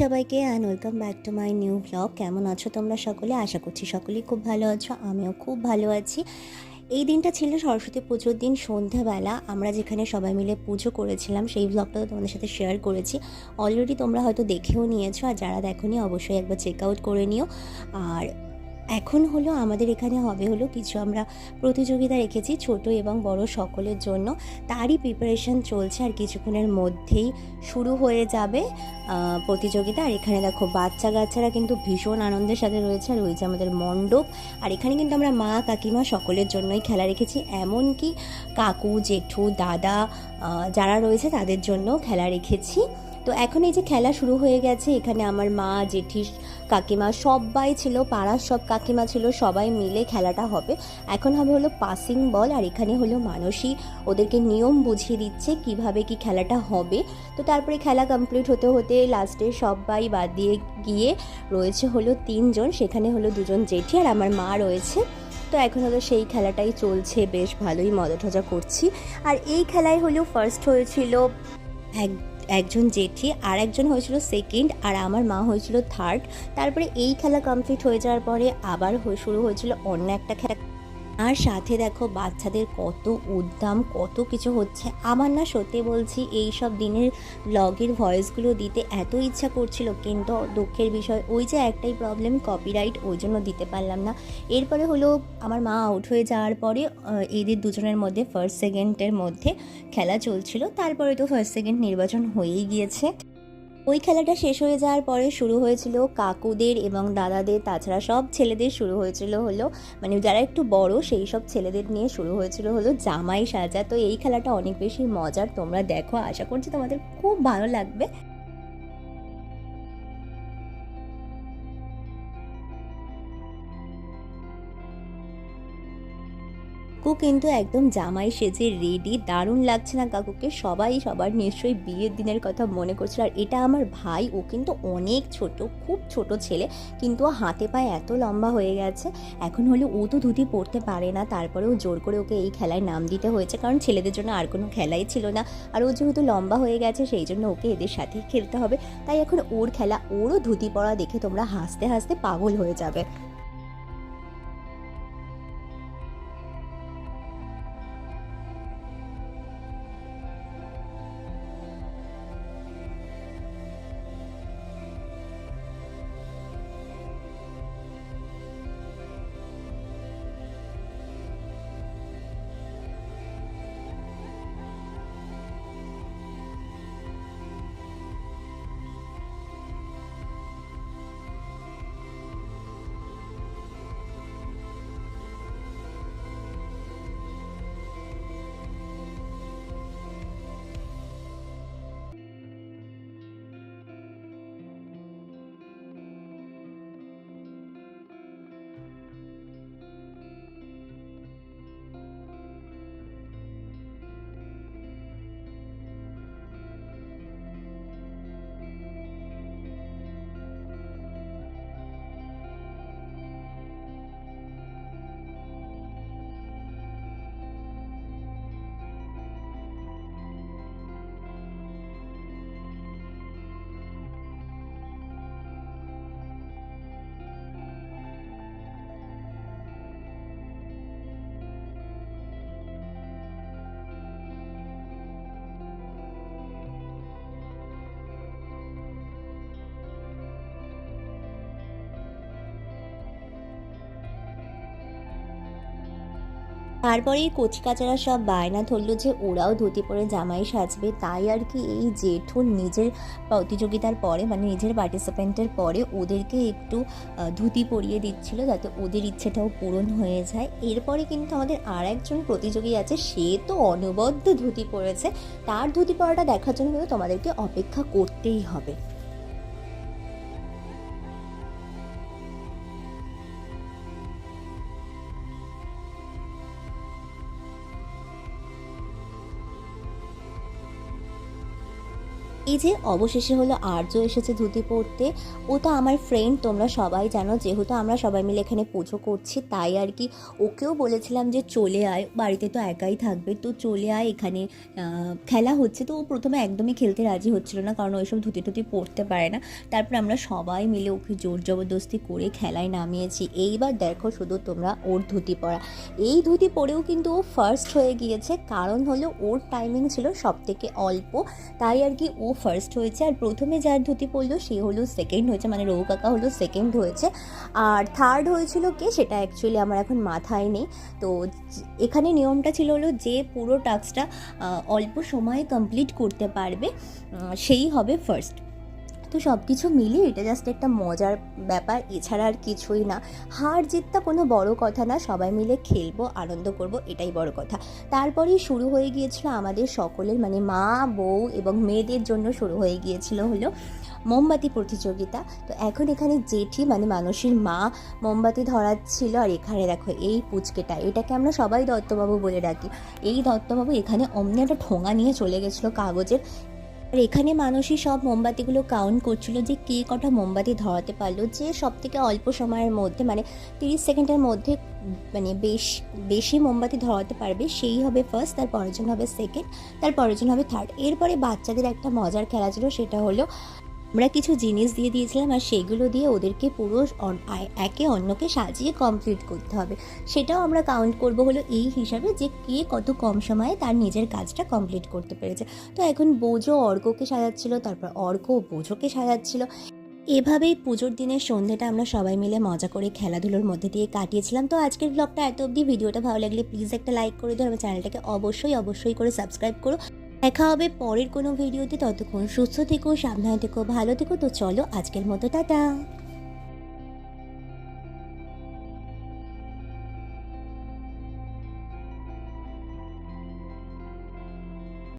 সবাইকে and welcome back to my new blog কেমন আছো তোমরা সকলে? আশা করছি সকলেই খুব ভালো আছো, আমিও খুব ভালো আছি। এই দিনটা ছিল সরস্বতী পুজোর দিন সন্ধ্যাবেলা আমরা যেখানে সবাই মিলে পুজো করেছিলাম, সেই ব্লগটা তোমাদের সাথে শেয়ার করেছি। অলরেডি তোমরা হয়তো দেখেও নিয়েছো, আর যারা দেখো অবশ্যই একবার চেক আউট করে নিও। আর এখন হলো আমাদের এখানে হবে হলো কিছু আমরা প্রতিযোগিতা রেখেছি ছোট এবং বড় সকলের জন্য। তারই প্রিপারেশন চলছে আর কিছুক্ষণের মধ্যেই শুরু হয়ে যাবে প্রতিযোগিতা। আর এখানে দেখো বাচ্চা কাচ্চারা কিন্তু ভীষণ আনন্দের সাথে রয়েছে। আর যে আমাদের মণ্ডপ। আর এখানে কিন্তু আমরা মা, কাকিমা সকলের জন্যই খেলা রেখেছি। এমনকি কাকু, জেঠু, দাদা যারা রয়েছে তাদের জন্য খেলা রেখেছি। তো এখন এই যে খেলা শুরু হয়ে গেছে, এখানে আমার মা, জেঠি, কাকিমা সবাই ছিল, পাড়ার সব কাকিমা ছিল, সবাই মিলে খেলাটা হবে। এখন হবে হলো পাসিং বল আর এখানে হলো মানসী। ওদেরকে নিয়ম বুঝিয়ে দিচ্ছে কীভাবে কি খেলাটা হবে। তো তারপরে খেলা কমপ্লিট হতে হতে লাস্টে সবাই বাদ দিয়ে গিয়ে রয়েছে হলো তিনজন, সেখানে হলো দুজন জেঠি আর আমার মা রয়েছে। তো এখন হলো সেই খেলাটাই চলছে, বেশ ভালোই মজা টজা করছি। আর এই খেলায় হলো ফার্স্ট হয়েছিল এক একজন জেঠি, আর একজন হয়েছিল সেকেন্ড আর আমার মা হয়েছিল থার্ড তারপরে এই খেলা কমপ্লিট হয়ে যাওয়ার পরে আবার শুরু হয়েছিল অন্য একটা খেলা। আর সাথে দেখো বাচ্চাদের কত উদ্দাম, কত কিছু হচ্ছে। আমার না সত্যি বলছি এই সব দিনের ব্লগের ভয়েসগুলো দিতে এত ইচ্ছা করছিল, কিন্তু দুঃখের বিষয়, ওই যে একটাই প্রবলেম কপিরাইট ওই জন্য দিতে পারলাম না। এরপরে হলো আমার মা আউট হয়ে যাওয়ার পরে এদের দুজনের মধ্যে ফার্স্ট সেকেন্ডের মধ্যে খেলা চলছিল। তারপরে তো ফার্স্ট সেকেন্ড নির্বাচন হয়েই গিয়েছে। ওই খেলাটা শেষ হয়ে যাওয়ার পরে শুরু হয়েছিল কাকুদের এবং দাদাদের, তাছাড়া সব ছেলেদের শুরু হয়েছিল হলো মানে যারা একটু বড় সেই সব ছেলেদের নিয়ে শুরু হয়েছিল হলো জামাই সাজা। তো এই খেলাটা অনেক বেশি মজার, তোমরা দেখো, আশা করছি তোমাদের খুব ভালো লাগবে। কাকু কিন্তু একদম জামাই সেজে রেডি দারুণ লাগছে না কাকুকে? সবাই সবার নিশ্চয়ই বিয়ের দিনের কথা মনে করছিল। আর এটা আমার ভাই, ও কিন্তু অনেক ছোট, খুব ছোট ছেলে, কিন্তু হাতে পায়ে এত লম্বা হয়ে গেছে। এখন হলে ও তো ধুতি পড়তে পারে না, তারপরেও জোর করে ওকে এই খেলায় নাম দিতে হয়েছে, কারণ ছেলেদের জন্য আর কোনো খেলাই ছিল না। আর ও যেহেতু লম্বা হয়ে গেছে, সেই জন্য ওকে এদের সাথেই খেলতে হবে। তাই এখন ওর খেলা, ওরও ধুতি পরা দেখে তোমরা হাসতে হাসতে পাগল হয়ে যাবে। তারপরেই কচিকাচারা সব বায়না ধরলো যে ওরাও ধুতি পরে জামাই সাজবে। তাই আর কি এই জেঠু নিজের প্রতিযোগিতার পরে মানে নিজের পার্টিসিপেন্টের পরে ওদেরকে একটু ধুতি পরিয়ে দিচ্ছিল যাতে ওদের ইচ্ছেটাও পূরণ হয়ে যায়। এরপরে কিন্তু আমাদের আর একজন প্রতিযোগী আছে, সে তো অনবদ্য ধুতি পরেছে। তার ধুতি পরাটা দেখার জন্য কিন্তু তোমাদেরকে অপেক্ষা করতেই হবে। এই যে অবশেষে হলো আর্য এসেছে ধুতি পরতে, ও তো আমার ফ্রেন্ড তোমরা সবাই জানো, যেহেতু আমরা সবাই মিলে এখানে পুজো করছি, তাই আর কি ওকেও বলেছিলাম যে চলে আয়, বাড়িতে তো একাই থাকবে, তো চলে আয় এখানে খেলা হচ্ছে, তো ও প্রথমে একদমই খেলতে রাজি হচ্ছিল না, কারণ ওইসব ধুতি টুতি পরতে পারে না, তারপর আমরা সবাই মিলে ওকে জোর জবরদস্তি করে খেলায় নামিয়েছি, এইবার দেখো শুধু তোমরা ওর ধুতি পরা, এই ধুতি পরেও কিন্তু ও ফার্স্ট হয়ে গিয়েছে, কারণ হলো ওর টাইমিং ছিল সব থেকে অল্প, তাই আর কি ও ফার্স্ট হয়েছে আর প্রথমে যার ধুতি পড়ল সে হলো সেকেন্ড হয়েছে মানে রঘু কাকা হলো সেকেন্ড হয়েছে। আর থার্ড হয়েছিল কে, সেটা অ্যাকচুয়ালি আমার এখন মাথায় নেই। তো এখানে নিয়মটা ছিল হলো যে পুরো টাস্কটা অল্প সময়ে কমপ্লিট করতে পারবে সেই হবে ফার্স্ট তো সব কিছু মিলিয়ে এটা জাস্ট একটা মজার ব্যাপার। এছাড়া আর কিছুই না। হার জিতটা কোনো বড় কথা না। সবাই মিলে খেলব, আনন্দ করব, এটাই বড় কথা। তারপরেই শুরু হয়ে গিয়েছিল আমাদের সকলের মানে মা, বউ এবং মেয়েদের জন্য শুরু হয়ে গিয়েছিল হলো মোমবাতি প্রতিযোগিতা। তো এখন এখানে জেঠি মানে মানুষের মা, মোমবাতি ধরাচ্ছিল আর এখানে দেখো এই পুচকেটা। এটাকে আমরা সবাই দত্তবাবু বলে ডাকি। এই দত্তবাবু এখানে অমনি একটা ঠোঙা নিয়ে চলে গেছিল কাগজের। আর এখানে মানুষই সব মোমবাতিগুলো কাউন্ট করছিল যে কে কটা মোমবাতি ধরাতে পারল, যে সব থেকে অল্প সময়ের মধ্যে মানে তিরিশ সেকেন্ডের মধ্যে মানে বেশ, বেশি মোমবাতি ধরাতে পারবে, সেই হবে ফার্স্ট তার পরেরজন হবে সেকেন্ড তার পরেরজন হবে থার্ড এরপরে বাচ্চাদের একটা মজার খেলা ছিল, সেটা হলো আমরা কিছু জিনিস দিয়ে দিয়েছিলাম আর সেগুলো দিয়ে ওদেরকে পুরো একে অন্যকে সাজিয়ে কমপ্লিট করতে হবে। সেটাও আমরা কাউন্ট করব হলো এই হিসাবে যে কে কত কম সময়ে তার নিজের কাজটা কমপ্লিট করতে পেরেছে। তো এখন বোঝো অর্ককে সাজাচ্ছিল, তারপর অর্ক বোঝোকে সাজাচ্ছিল। এভাবেই পুজোর দিনের সন্ধ্যেটা আমরা সবাই মিলে মজা করে খেলাধুলোর মধ্যে দিয়ে কাটিয়েছিলাম। তো আজকের ব্লগটা এত অবধি। ভিডিওটা ভালো লাগলে প্লিজ একটা লাইক করে দিও। আমার চ্যানেলটাকে অবশ্যই অবশ্যই করে সাবস্ক্রাইব করো। দেখা হবে পরের কোনো ভিডিওতে। ততক্ষণ সুস্থ থেকো, সাবধানে থেকো, ভালো থেকো। তো চলো, আজকের মতো, টাটা।